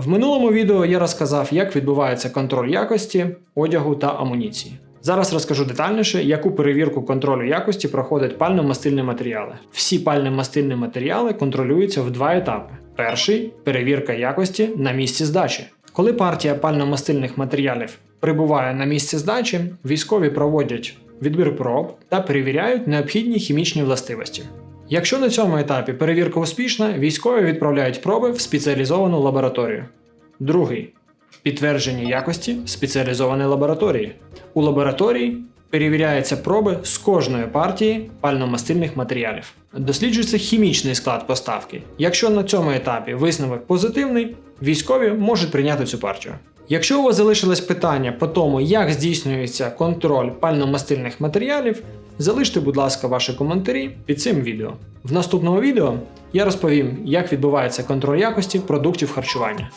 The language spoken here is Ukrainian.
В минулому відео я розказав, як відбувається контроль якості, одягу та амуніції. Зараз розкажу детальніше, яку перевірку контролю якості проходять пально-мастильні матеріали. Всі пально-мастильні матеріали контролюються в два етапи. Перший перевірка якості на місці здачі. Коли партія пально-мастильних матеріалів прибуває на місце здачі, військові проводять відбір проб та перевіряють необхідні хімічні властивості. Якщо на цьому етапі перевірка успішна, військові відправляють проби в спеціалізовану лабораторію. Другий підтвердження якості в спеціалізованій лабораторії. У лабораторії перевіряються проби з кожної партії пально-мастильних матеріалів. Досліджується хімічний склад поставки. Якщо на цьому етапі висновок позитивний, військові можуть прийняти цю партію. Якщо у вас залишилось питання по тому, як здійснюється контроль пально-мастильних матеріалів, залиште, будь ласка, ваші коментарі під цим відео. В наступному відео я розповім, як відбувається контроль якості продуктів харчування.